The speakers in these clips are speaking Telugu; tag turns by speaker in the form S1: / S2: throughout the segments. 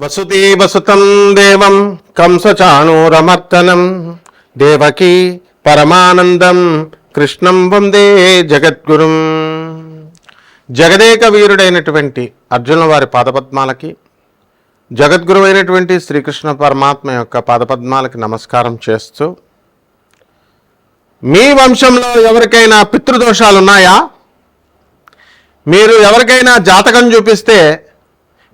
S1: వసుదేవసుతం దేవం కంసచాణూరమర్దనం. దేవకీ పరమానందం కృష్ణం వందే జగద్గురుం. జగదేక వీరుడైనటువంటి అర్జునుల వారి పాదపద్మాలకి జగద్గురు అయినటువంటి శ్రీకృష్ణ పరమాత్మ యొక్క పాదపద్మాలకి నమస్కారం చేస్తూ మీ వంశంలో ఎవరికైనా పితృదోషాలు ఉన్నాయా మీరు ఎవరికైనా జాతకం చూపిస్తే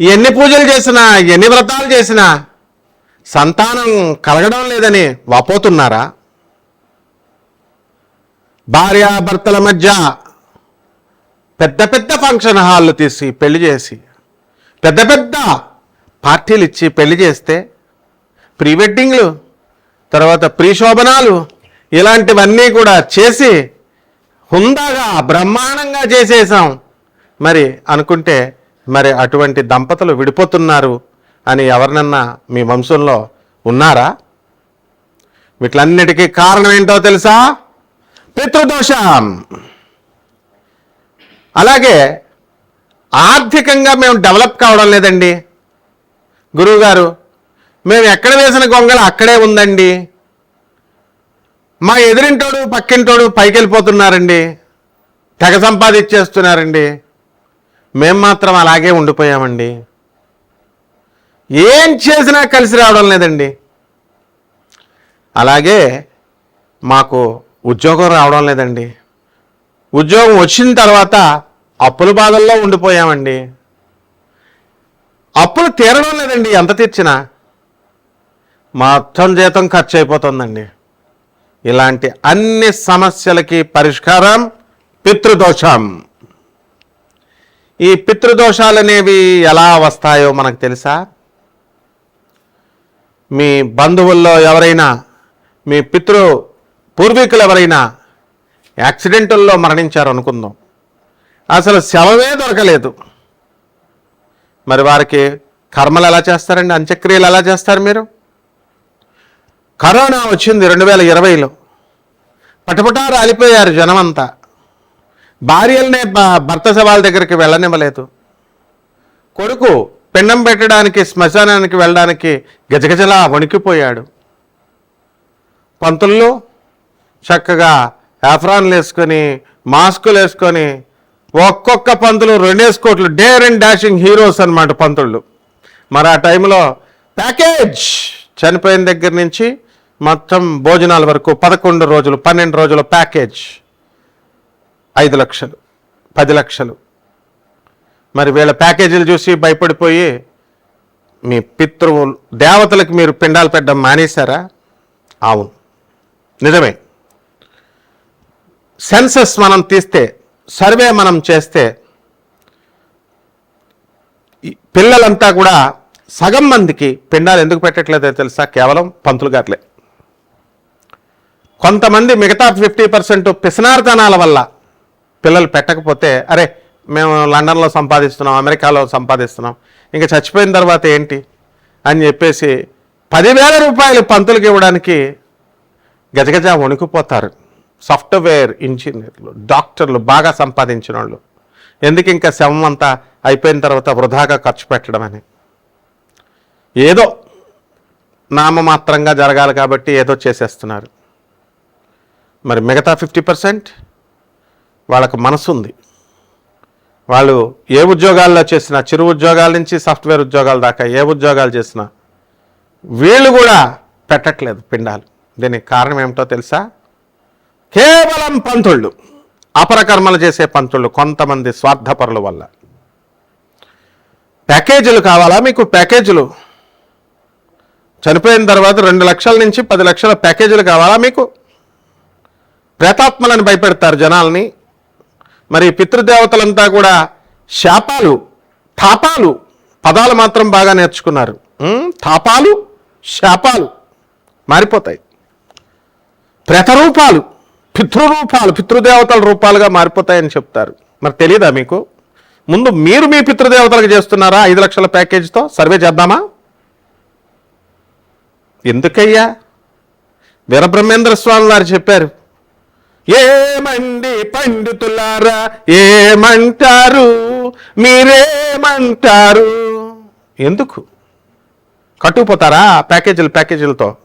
S1: ఎన్ని పూజలు చేసినా ఎన్ని వ్రతాలు చేసినా సంతానం కలగడం లేదని వాపోతున్నారా? భార్యాభర్తల మధ్య పెద్ద పెద్ద ఫంక్షన్ హాళ్ళు తీసి పెళ్ళి చేసి పెద్ద పెద్ద పార్టీలు ఇచ్చి పెళ్ళి చేస్తే ప్రీ వెడ్డింగ్లు తర్వాత ప్రీశోభనాలు ఇలాంటివన్నీ కూడా చేసి హుందాగా బ్రహ్మాండంగా చేసేసాం. మరి అనుకుంటే మరి అటువంటి దంపతులు విడిపోతున్నారు అని ఎవరినన్నా మీ వంశంలో ఉన్నారా? వీటిలన్నిటికీ కారణం ఏంటో తెలుసా? పితృదోషం. అలాగే ఆర్థికంగా మేము డెవలప్ కావడం లేదండి. గురువుగారు మేము ఎక్కడ వేసిన గొంగళ అక్కడే ఉందండి. మా ఎదురింటోడు పక్కింటోడు పైకి వెళ్ళిపోతున్నారండి తెగ సంపాదించేస్తున్నారండి. మేం మాత్రం అలాగే ఉండిపోయామండి. ఏం చేసినా కలిసి రావడం లేదండి. అలాగే మాకు ఉద్యోగం రావడం లేదండి. ఉద్యోగం వచ్చిన తర్వాత అప్పుల బాధల్లో ఉండిపోయామండి. అప్పులు తీరడం లేదండి ఎంత తీర్చినా. మొత్తం జీతం ఖర్చు అయిపోతుందండి ఇలాంటి అన్ని సమస్యలకి పరిష్కారం పితృదోషం. ఈ పితృదోషాలు అనేవి ఎలా వస్తాయో మనకు తెలుసా? మీ బంధువుల్లో ఎవరైనా మీ పితృ పూర్వీకులు ఎవరైనా యాక్సిడెంటుల్లో మరణించారు అనుకుందాం. అసలు శవమే దొరకలేదు. మరి వారికి కర్మలు ఎలా చేస్తారండి? అంత్యక్రియలు ఎలా చేస్తారు మీరు? కరోనా వచ్చింది రెండు వేల ఇరవైలో. పటపటా రాలిపోయారు జనమంతా. భార్యలనే భర్త సవాల్ దగ్గరికి వెళ్ళనివ్వలేదు. కొడుకు పిండం పెట్టడానికి శ్మశానానికి వెళ్ళడానికి గజగజలా వణికిపోయాడు. పంతుల్లో చక్కగా ఆఫ్రాన్లు వేసుకొని మాస్కులు వేసుకొని ఒక్కొక్క పంతులు రెండేసి కోట్లు డేర్ అండ్ డాషింగ్ హీరోస్ అనమాట పంతుళ్ళు. మరి ఆ టైంలో ప్యాకేజ్ చనిపోయిన దగ్గర నుంచి మొత్తం భోజనాల వరకు పదకొండు రోజులు పన్నెండు రోజుల ప్యాకేజ్. ఐదు లక్షలు పది లక్షలు. మరి వీళ్ళ ప్యాకేజీలు చూసి భయపడిపోయి మీ పితృవు దేవతలకు మీరు పిండాలు పెట్టడం మానేశారా? అవును. నిజమే. సెన్సస్ మనం తీస్తే సర్వే మనం చేస్తే పిల్లలంతా కూడా సగం మందికి పిండాలు ఎందుకు పెట్టట్లేదో తెలుసా? కేవలం పంతులు గారులే. కొంతమంది మిగతా ఫిఫ్టీ పర్సెంట్ పిసనార్తనాల వల్ల పిల్లలు పెట్టకపోతే అరే మేము లండన్లో సంపాదిస్తున్నాం అమెరికాలో సంపాదిస్తున్నాం ఇంకా చచ్చిపోయిన తర్వాత ఏంటి? అని చెప్పేసి పదివేల రూపాయలు పంతులకి ఇవ్వడానికి గజగజ వణుకుపోతారు. సాఫ్ట్వేర్ ఇంజనీర్లు డాక్టర్లు బాగా సంపాదించిన వాళ్ళు. ఎందుకు ఇంకా శవం అంతా అయిపోయిన తర్వాత వృధాగా ఖర్చు పెట్టడం అని ఏదో నామమాత్రంగా జరగాలి కాబట్టి ఏదో చేసేస్తున్నారు. మరి మిగతా ఫిఫ్టీ పర్సెంట్? వాళ్ళకు మనసు ఉంది. వాళ్ళు ఏ ఉద్యోగాల్లో చేసినా చిరు ఉద్యోగాల నుంచి సాఫ్ట్వేర్ ఉద్యోగాల దాకా ఏ ఉద్యోగాలు చేసినా వీళ్ళు కూడా పెట్టట్లేదు పిండాలు. దీనికి కారణం ఏమిటో తెలుసా? కేవలం పంతుళ్ళు అపరకర్మలు చేసే పంతుళ్ళు కొంతమంది స్వార్థపరుల వల్ల. ప్యాకేజీలు కావాలా మీకు ప్యాకేజీలు? చనిపోయిన తర్వాత రెండు లక్షల నుంచి పది లక్షల ప్యాకేజీలు కావాలా మీకు? ప్రేతాత్మలను భయపెడతారు జనాల్ని. మరి పితృదేవతలంతా కూడా శాపాలు తాపాలు పదాలు మాత్రం బాగా నేర్చుకున్నారు. తాపాలు శాపాలు మారిపోతాయి. ప్రతరూపాలు పితృరూపాలు పితృదేవతల రూపాలుగా మారిపోతాయని చెప్తారు. మరి తెలియదా మీకు? ముందు మీరు మీ పితృదేవతలకు చేస్తున్నారా? ఐదు లక్షల ప్యాకేజీతో సర్వే చేద్దామా? ఎందుకయ్యా? వీరబ్రహ్మేంద్ర స్వామి వారు చెప్పారు ఏమండి పండితులారా ఏమంటారు? మీరేమంటారు? ఎందుకు? కట్టుకుపోతారా ప్యాకేజీలు ప్యాకేజీలతో?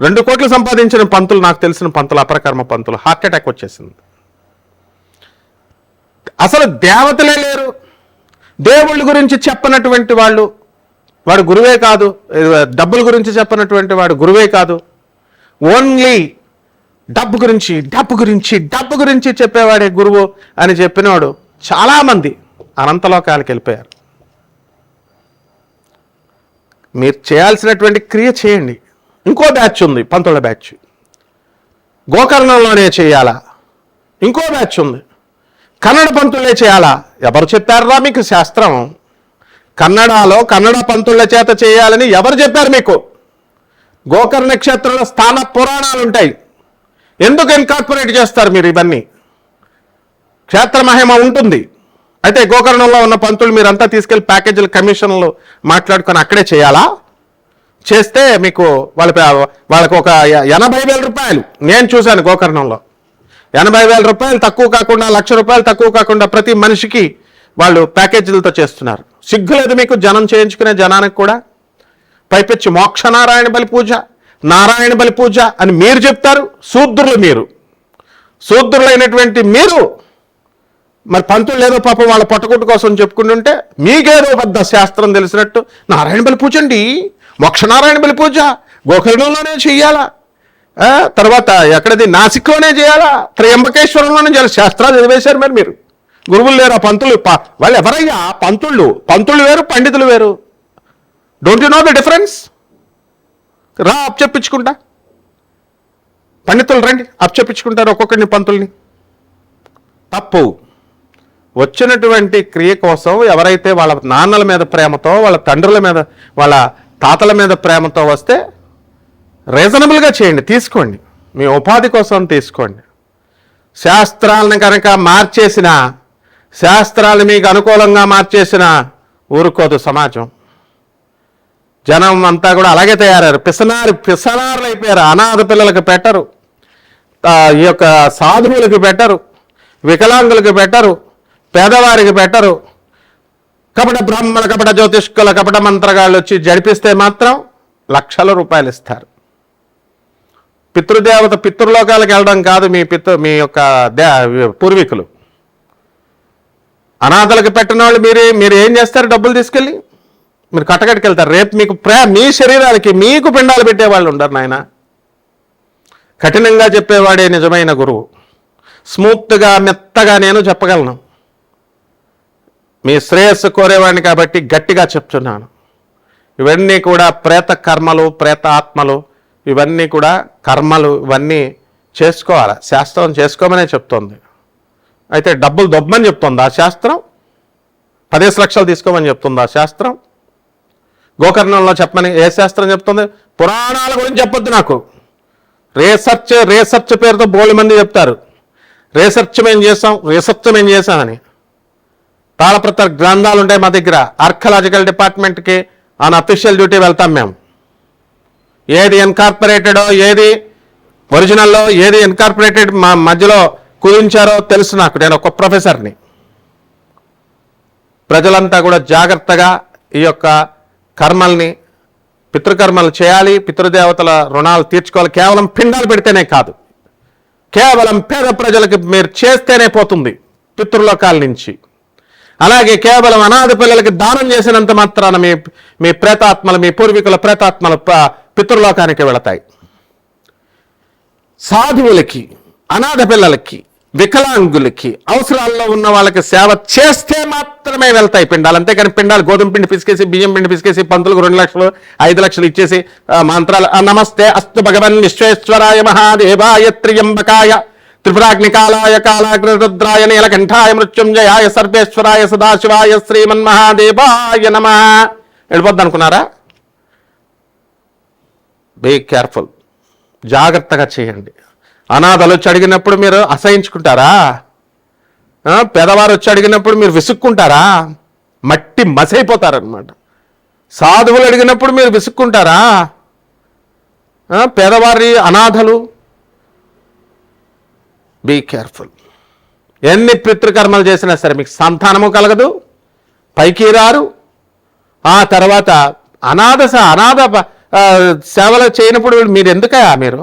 S1: రెండు కోట్లు సంపాదించిన పంతులు నాకు తెలిసిన పంతులు అపరకర్మ పంతులు హార్ట్ అటాక్ వచ్చేసింది. అసలు దేవతలే లేరు. దేవుళ్ళ గురించి చెప్పనటువంటి వాళ్ళు వాడు గురువే కాదు. డబ్బుల గురించి చెప్పనటువంటి వాడు గురువే కాదు. ఓన్లీ డబ్బు గురించి డబ్బు గురించి డబ్బు గురించి చెప్పేవాడే గురువు అని చెప్పినవాడు చాలామంది అనంతలోకాలకు వెళ్ళిపోయారు. మీరు చేయాల్సినటువంటి క్రియ చేయండి. ఇంకో బ్యాచ్ ఉంది పంతుల బ్యాచ్. గోకర్ణంలోనే చేయాలా? ఇంకో బ్యాచ్ ఉంది. కన్నడ పంతులే చేయాలా? ఎవరు చెప్పారా మీకు శాస్త్రం? కన్నడలో కన్నడ పంతుల చేత చేయాలని ఎవరు చెప్పారు మీకు? గోకర్ణ క్షేత్రంలో స్థాన పురాణాలు ఉంటాయి ఎందుకు ఇన్కార్పొరేట్ చేస్తారు మీరు ఇవన్నీ? క్షేత్ర మహిమ ఉంటుంది. అయితే గోకర్ణంలో ఉన్న పంతులు మీరంతా తీసుకెళ్ళి ప్యాకేజీల కమిషన్లు మాట్లాడుకొని అక్కడే చేయాలా? చేస్తే మీకు వాళ్ళ వాళ్ళకు ఒక ఎనభై వేల రూపాయలు. నేను చూశాను గోకర్ణంలో. ఎనభై వేల రూపాయలు తక్కువ కాకుండా లక్ష రూపాయలు తక్కువ కాకుండా ప్రతి మనిషికి వాళ్ళు ప్యాకేజీలతో చేస్తున్నారు. సిగ్గు లేదు మీకు జనం చేయించుకునే జనానికి కూడా? పైపెచ్చి మోక్ష నారాయణ బలి పూజ. నారాయణ బలి పూజ అని మీరు చెప్తారు శూద్రులు మీరు. శూద్రులైనటువంటి మీరు మరి పంతులు లేదో పాపం వాళ్ళ పట్టుకుట్టు కోసం చెప్పుకుంటుంటే మీకేదో పెద్ద శాస్త్రం తెలిసినట్టు నారాయణ బలి పూజ అండి. మోక్ష నారాయణ బలి పూజ గోకర్ణంలోనే చెయ్యాలా? తర్వాత ఎక్కడది? నాసిక్లోనే చేయాలా? త్రయంబకేశ్వరంలోనే చేయాలి? శాస్త్రాలు చదివేశారు మరి మీరు. గురువులు లేరు ఆ పంతులు వాళ్ళు ఎవరయ్యా? పంతుళ్ళు. పంతులు వేరు పండితులు వేరు. Don't you know the difference రా అప్ చెప్పించుకుంటా పండితులు రండి అప్ చెప్పించుకుంటారు ఒక్కొక్కరిని పంతుల్ని. తప్పు. వచ్చినటువంటి క్రియ కోసం ఎవరైతే వాళ్ళ నాన్నల మీద ప్రేమతో వాళ్ళ తండ్రుల మీద వాళ్ళ తాతల మీద ప్రేమతో వస్తే రీజనబుల్గా చేయండి తీసుకోండి. మీ ఉపాధి కోసం తీసుకోండి. శాస్త్రాలను కనుక మార్చేసిన శాస్త్రాలు మీకు అనుకూలంగా మార్చేసిన ఊరుకోదు సమాజం. జనం అంతా కూడా అలాగే తయారయ్యారు. పిసనారి పిసనారులు అయిపోయారు. అనాథ పిల్లలకు పెట్టరు. ఈ యొక్క సాధువులకు పెట్టరు. వికలాంగులకు పెట్టరు. పేదవారికి పెట్టరు. కపట బ్రాహ్మణ కపట జ్యోతిష్కుల కపట మంత్రగాళ్ళు వచ్చి జడిపిస్తే మాత్రం లక్షల రూపాయలు ఇస్తారు. పితృదేవత పితృలోకాలకు వెళ్ళడం కాదు మీ పితృ మీ యొక్క దే పూర్వీకులు. అనాథలకు పెట్టిన వాళ్ళు మీరే మీరు ఏం చేస్తారు డబ్బులు తీసుకెళ్ళి? మీరు కట్టకట్టుకు వెళ్తారు రేపు మీకు ప్రే మీ శరీరాలకి మీకు పిండాలు పెట్టేవాళ్ళు ఉండరు నాయన. కఠినంగా చెప్పేవాడే నిజమైన గురువు. స్మూత్గా మెత్తగా నేను చెప్పగలను. మీ శ్రేయస్సు కోరేవాడిని కాబట్టి గట్టిగా చెప్తున్నాను. ఇవన్నీ కూడా ప్రేత కర్మలు ప్రేత ఆత్మలు ఇవన్నీ కూడా కర్మలు ఇవన్నీ చేసుకోవాలి? శాస్త్రం చేసుకోమనే చెప్తోంది. అయితే డబ్బులు దొబ్బమని చెప్తుంది ఆ శాస్త్రం. పదేసి లక్షలు తీసుకోమని చెప్తుంది ఆ శాస్త్రం. గోకర్ణంలో చెప్పమని ఏ శాస్త్రం చెప్తుంది? పురాణాల గురించి చెప్పొద్దు నాకు. రీసెర్చ్ రీసెర్చ్ పేరుతో బోళ్ళు మంది చెప్తారు. రీసెర్చ్ మేము చేసాం రీసెర్చ్ మేము చేసామని తాళప్రత గ్రంథాలు ఉంటాయి మా దగ్గర. ఆర్కలాజికల్ డిపార్ట్మెంట్కి ఆన్ అఫీషియల్ డ్యూటీ వెళ్తాం మేము ఏది ఎన్కార్పొరేటెడో ఏది ఒరిజినల్లో ఏది ఇన్కార్పొరేటెడ్ మా మధ్యలో కుదించారో తెలుసు నాకు. నేను ఒక ప్రొఫెసర్ని ప్రజలంతా కూడా జాగ్రత్తగా ఈ యొక్క కర్మల్ని పితృకర్మలు చేయాలి పితృదేవతల రుణాలు తీర్చుకోవాలి కేవలం పిండాలు పెడితేనే కాదు. కేవలం పేద ప్రజలకు మీరు చేస్తేనే పోతుంది పితృలోకాల నుంచి. అలాగే కేవలం అనాథ పిల్లలకి దానం చేసినంత మాత్రాన మీ మీ ప్రేతాత్మలు మీ పూర్వీకుల ప్రేతాత్మలు పితృలోకానికి వెళతాయి. సాధువులకి అనాథ పిల్లలకి వికలాంగులకి అవసరాల్లో ఉన్న వాళ్ళకి సేవ చేస్తే మాత్రమే వెళ్తాయి పిండాలు. అంతేకాని పిండాలు గోధుమ పిండి పిసికేసి బియ్యం పిండి పిసికేసి పంతులకు రెండు లక్షలు ఐదు లక్షలు ఇచ్చేసి మంత్రాలు నమస్తే అస్తు భగవన్ విశ్వేశ్వరాయ మహాదేవాయ త్రియంబకాయ త్రిపురాగ్నికాలాయ కాలాగ్రరుద్రాయ నీలకంఠాయ మృత్యుంజయాయ సర్వేశ్వరాయ సదాశివాయ శ్రీమన్మహాదేవాయ నమ. వెళ్ళిపోద్ది అనుకున్నారా బీ కేర్ఫుల్ జాగ్రత్తగా చేయండి. అనాథలు వచ్చి అడిగినప్పుడు మీరు అసహించుకుంటారా? పేదవారు వచ్చి అడిగినప్పుడు మీరు విసుక్కుంటారా? మట్టి మసైపోతారనమాట సాధువులు అడిగినప్పుడు మీరు విసుక్కుంటారా? పేదవారి అనాథలు? బీ కేర్ఫుల్ ఎన్ని పితృకర్మలు చేసినా సరే మీకు సంతానము కలగదు పైకి రారు. ఆ తర్వాత అనాథ స- అనాథ సేవలు చేయనప్పుడు మీరు ఎందుకయా మీరు?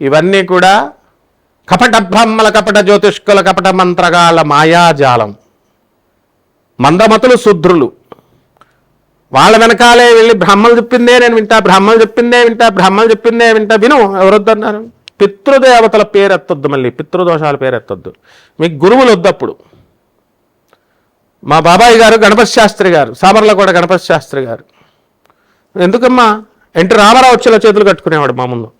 S1: ఇవన్నీ కూడా కపట బ్రహ్మల కపట జ్యోతిష్కుల కపట మంత్రగాల మాయాజాలం. మందమతులు శుద్రులు. వాళ్ళ వెనకాలే వెళ్ళి బ్రహ్మలు చెప్పిందే నేను వింటా బ్రహ్మలు చెప్పిందే వింటా బ్రహ్మలు చెప్పిందే వింటా. విను ఎవరొద్దన్నారు పితృదేవతల పేరెత్తొద్దు మళ్ళీ పితృదోషాల పేరు ఎత్తొద్దు. మీకు గురువులు వద్దప్పుడు మా బాబాయ్ గారు గణపతి శాస్త్రి గారు సామర్లకోట గణపతి శాస్త్రి గారు. ఎందుకమ్మా? ఎన్టీ రామారావు వచ్చేలా చేతులు కట్టుకునేవాడు మా ముందు.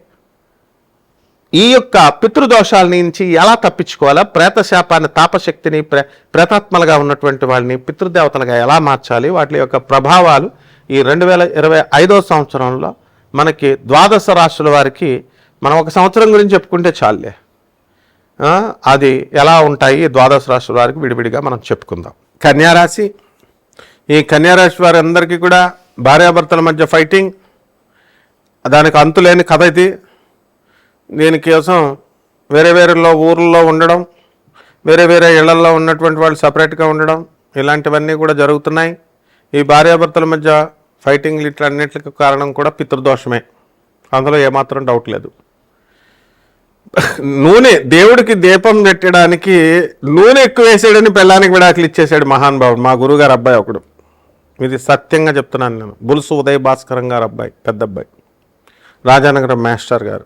S1: ఈ యొక్క పితృదోషాల నుంచి ఎలా తప్పించుకోవాలా? ప్రేతశాపాన్ని తాపశక్తిని ప్రే ప్రేతాత్మలుగా ఉన్నటువంటి వాళ్ళని పితృదేవతలుగా ఎలా మార్చాలి? వాటి యొక్క ప్రభావాలు ఈ రెండు వేల ఇరవై ఐదో సంవత్సరంలో మనకి ద్వాదశ రాశుల వారికి మనం ఒక సంవత్సరం గురించి చెప్పుకుంటే చాలులే అది ఎలా ఉంటాయి? ద్వాదశ రాశుల వారికి విడివిడిగా మనం చెప్పుకుందాం. కన్యారాశి. ఈ కన్యారాశి వారందరికీ కూడా భార్యాభర్తల మధ్య ఫైటింగ్ దానికి అంతులేని కథ ఇది. దీనికోసం వేరే వేరేలో ఊర్లలో ఉండడం వేరే వేరే ఇళ్ళలో ఉన్నటువంటి వాళ్ళు సపరేట్గా ఉండడం ఇలాంటివన్నీ కూడా జరుగుతున్నాయి. ఈ భార్యాభర్తల మధ్య ఫైటింగ్లు ఇట్లన్నిటికి కారణం కూడా పితృదోషమే. అందులో ఏమాత్రం డౌట్ లేదు. నూనె దేవుడికి దీపం పెట్టడానికి నూనె ఎక్కువ వేసాడని పెళ్ళానికి విడాకులు ఇచ్చేసాడు మహానుభావుడు మా గురుగారు అబ్బాయి ఒకడు. ఇది సత్యంగా చెప్తున్నాను నేను. బులుసు ఉదయ్ భాస్కరం గారు అబ్బాయి పెద్ద అబ్బాయి. రాజానగరం మాస్టర్ గారు.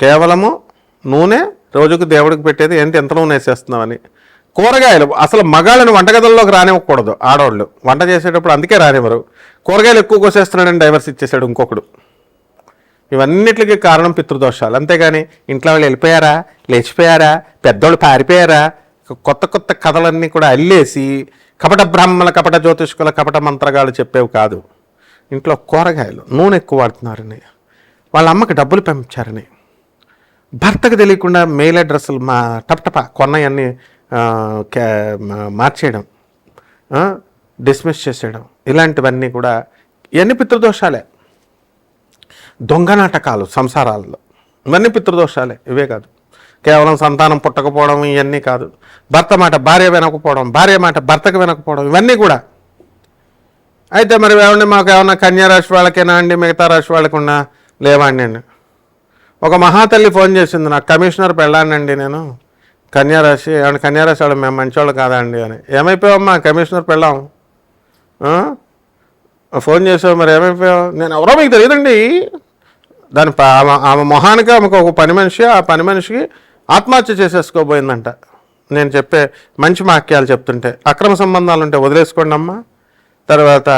S1: కేవలము నూనె రోజుకు దేవుడికి పెట్టేది ఏంటి? ఎంత నూనె వేసేస్తున్నామని కూరగాయలు అసలు మగాళ్ళని వంటగదుల్లోకి రానివ్వకూడదు ఆడవాళ్ళు వంట చేసేటప్పుడు అందుకే రానివ్వరు. కూరగాయలు ఎక్కువ కోసేస్తున్నాడని డైవర్స్ ఇచ్చేసాడు ఇంకొకడు. ఇవన్నిటికీ కారణం పితృదోషాలు. అంతేగాని ఇంట్లో వాళ్ళు వెళ్ళిపోయారా? లేచిపోయారా? పెద్దోళ్ళు పారిపోయారా? కొత్త కొత్త కథలన్నీ కూడా అల్లేసి కపట బ్రాహ్మణ కపట జ్యోతిష్కుల కపట మంత్రగాలు చెప్పేవి కాదు. ఇంట్లో కూరగాయలు నూనె ఎక్కువ వాడుతున్నారని. వాళ్ళ అమ్మకి డబ్బులు పంపించారని. భర్తకు తెలియకుండా మెయిల్ అడ్రస్లు మా టపటప కొన్నయన్నీ మార్చేయడం డిస్మిస్ చేసేయడం ఇలాంటివన్నీ కూడా ఇవన్నీ పితృదోషాలే. దొంగ నాటకాలు సంసారాల్లో. ఇవన్నీ పితృదోషాలే ఇవే కాదు. కేవలం సంతానం పుట్టకపోవడం ఇవన్నీ కాదు. భర్త మాట భార్య వినకపోవడం భార్య మాట భర్తకు వినకపోవడం ఇవన్నీ కూడా. అయితే మరి ఏమండి మాకు ఏమన్నా కన్యా రాశి వాళ్ళకేనా అండి మిగతా రాశి వాళ్ళకున్నా? లేవా అండి ఒక మహాతల్లి ఫోన్ చేసింది నాకు కమిషనర్ పెళ్ళానండి నేను. కన్యారాశి ఏమన్నా కన్యారాశి వాళ్ళు మేము మంచోళ్ళు కాదా అండి అని. ఏమైపోయావమ్మా? కమిషనర్ పెళ్ళాం. ఫోన్ చేసావు మరి ఏమైపోయావు? నేను ఎవరో మీకు తెలియదండి. దాని ఆమె ఆమె మొహానికి ఆమెకు ఒక పని మనిషి ఆ పని మనిషికి ఆత్మహత్య చేసేసుకోబోయిందంట. నేను చెప్పే మంచి వాక్యాలు చెప్తుంటే అక్రమ సంబంధాలు ఉంటే వదిలేసుకోండి అమ్మా. తర్వాత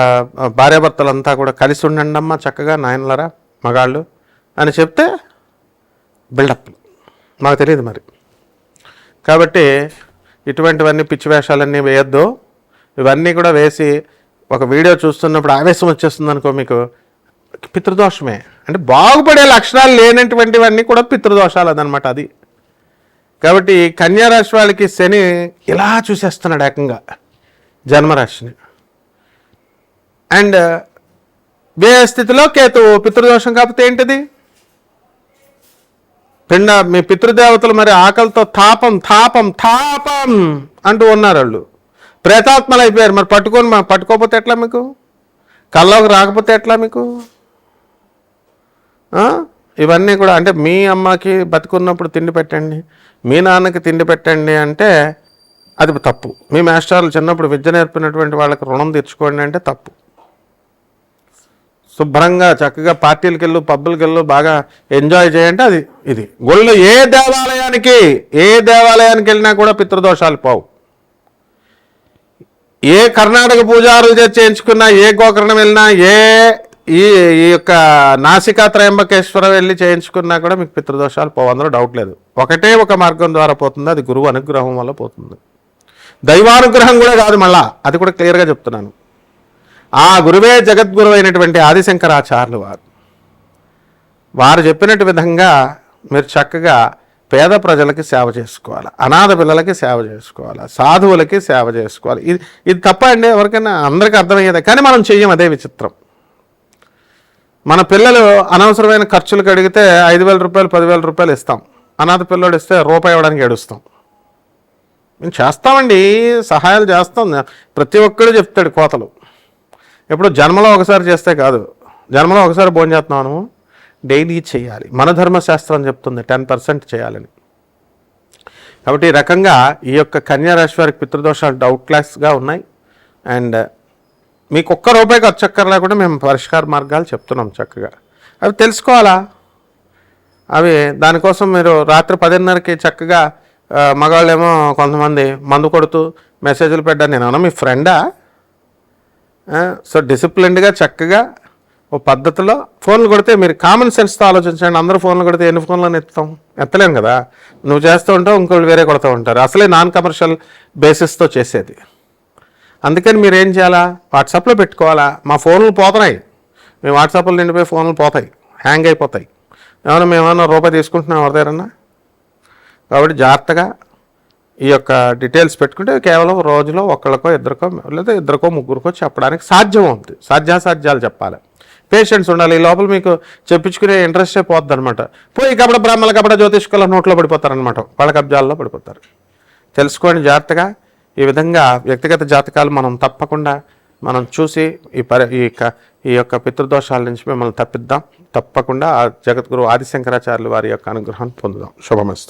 S1: భార్యాభర్తలంతా కూడా కలిసి ఉండండి అమ్మా చక్కగా నాయనలరా మగాళ్ళు అని చెప్తే బిల్డప్. మాకు తెలియదు మరి. కాబట్టి ఇటువంటివన్నీ పిచ్చి వేషాలన్నీ వేయొద్దు. ఇవన్నీ కూడా వేసి ఒక వీడియో చూస్తున్నప్పుడు ఆవేశం వచ్చేస్తుంది అనుకో మీకు పితృదోషమే. అంటే బాగుపడే లక్షణాలు లేనటువంటివన్నీ కూడా పితృదోషాలు అదనమాట అది. కాబట్టి కన్యారాశి వాళ్ళకి శని ఇలా చూసేస్తున్నాడు ఏకంగా జన్మరాశిని. అండ్ వే స్థితిలో కేతు పితృదోషం కాకపోతే ఏంటిది? పిండ మీ పితృదేవతలు మరి ఆకలితో తాపం తాపం తాపం అంటూ ఉన్నారు వాళ్ళు. ప్రేతాత్మలు అయిపోయారు మరి పట్టుకొని మా- పట్టుకోకపోతే ఎట్లా మీకు? కళ్ళలోకి రాకపోతే ఎట్లా మీకు? ఇవన్నీ కూడా అంటే మీ అమ్మకి బతుకున్నప్పుడు తిండి పెట్టండి మీ నాన్నకి తిండి పెట్టండి అంటే అది తప్పు. మీ మాస్టర్లు చిన్నప్పుడు విద్య నేర్పినటువంటి వాళ్ళకి రుణం తీర్చుకోండి అంటే తప్పు. శుభ్రంగా చక్కగా పార్టీలకు వెళ్ళు పబ్బులకు వెళ్ళు బాగా ఎంజాయ్ చేయంటే అది ఇది. గుళ్ళు ఏ దేవాలయానికి ఏ దేవాలయానికి వెళ్ళినా కూడా పితృదోషాలు పోవు. ఏ కర్ణాటక పూజారులు చేయించుకున్నా ఏ గోకర్ణం వెళ్ళినా ఏ ఈ ఈ యొక్క నాసికా త్రయంబకేశ్వరం వెళ్ళి చేయించుకున్నా కూడా మీకు పితృదోషాలు పోవు. అందులో డౌట్ లేదు. ఒకటే ఒక మార్గం ద్వారా పోతుంది. అది గురువు అనుగ్రహం వల్ల పోతుంది. దైవానుగ్రహం కూడా కాదు మళ్ళా. అది కూడా క్లియర్గా చెప్తున్నాను. ఆ గురువే జగద్గురు అయినటువంటి ఆదిశంకరాచార్యులు వారు. వారు చెప్పినట్టు విధంగా మీరు చక్కగా పేద ప్రజలకి సేవ చేసుకోవాలి అనాథ పిల్లలకి సేవ చేసుకోవాలి సాధువులకి సేవ చేసుకోవాలి. ఇది ఇది తప్ప అండి ఎవరికైనా అందరికీ అర్థమయ్యేదే. కానీ మనం చెయ్యం అదే విచిత్రం. మన పిల్లలు అనవసరమైన ఖర్చులకు అడిగితే ఐదు వేల రూపాయలు పదివేల రూపాయలు ఇస్తాం. అనాథ పిల్లోడు ఇస్తే రూపాయి ఇవ్వడానికి ఏడుస్తాం. మేము చేస్తామండి సహాయాలు చేస్తాం. ప్రతి ఒక్కడు చెప్తాడు కోతలు. ఎప్పుడు జన్మలో ఒకసారి చేస్తే కాదు. జన్మలో ఒకసారి భోజనం డైలీ చేయాలి. మన ధర్మశాస్త్రం చెప్తుంది టెన్ పర్సెంట్ చేయాలని. కాబట్టి ఈ రకంగా ఈ యొక్క కన్యారాశి వారికి పితృదోషాలు డౌట్లెస్గా ఉన్నాయి. అండ్ uh, మీకు ఒక్క రూపాయి ఖర్చు అక్కర్లా కూడా మేము పరిష్కార మార్గాలు చెప్తున్నాం చక్కగా. అవి తెలుసుకోవాలా? అవి దానికోసం మీరు రాత్రి పదిన్నరకి చక్కగా uh, మగాళ్ళేమో మగవాళ్ళేమో కొంతమంది మందు కొడుతూ మెసేజ్లు పెట్టారు. నేను మీ ఫ్రెండా సో డిసిప్లిన్డ్గా చక్కగా ఓ పద్ధతిలో ఫోన్లు కొడితే మీరు కామన్ సెన్స్తో ఆలోచించండి. అందరూ ఫోన్లు కొడితే ఎన్ని ఫోన్లను ఎత్తాం ఎత్తలేం కదా? నువ్వు చేస్తూ ఉంటావు ఇంకోళ్ళు వేరే కొడుతూ ఉంటారు. అసలే నాన్ కమర్షియల్ బేసిస్తో చేసేది. అందుకని మీరు ఏం చేయాలా? వాట్సాప్లో పెట్టుకోవాలా? మా ఫోన్లు పోతున్నాయి. మీ వాట్సాప్లో నిండిపోయి ఫోన్లు పోతాయి. హ్యాంగ్ అయిపోతాయి. ఏమన్నా మేమన్నా రూపాయి తీసుకుంటున్నాం ఎవరి కాబట్టి జాగ్రత్తగా ఈ యొక్క డీటెయిల్స్ పెట్టుకుంటే కేవలం రోజులో ఒకళ్ళకో ఇద్దరికో లేదా ఇద్దరికో ముగ్గురికో చెప్పడానికి సాధ్యం ఉంది సాధ్యాసాధ్యాలు చెప్పాలి. పేషెంట్స్ ఉండాలి. ఈ లోపల మీకు చెప్పించుకునే ఇంట్రెస్టే పోద్ది అనమాట పోయి కబడ బ్రాహ్మణ కబడ జ్యోతిష్కుల నోట్లో పడిపోతారనమాట వాళ్ళ కబ్జాల్లో పడిపోతారు. తెలుసుకోండి జాగ్రత్తగా. ఈ విధంగా వ్యక్తిగత జాతకాలు మనం తప్పకుండా మనం చూసి ఈ పరి ఈ యొక్క ఈ యొక్క పితృదోషాల నుంచి మిమ్మల్ని తప్పిద్దాం. తప్పకుండా ఆ జగద్గురు ఆదిశంకరాచార్యులు వారి యొక్క అనుగ్రహం పొందుదాం. శుభమస్తు.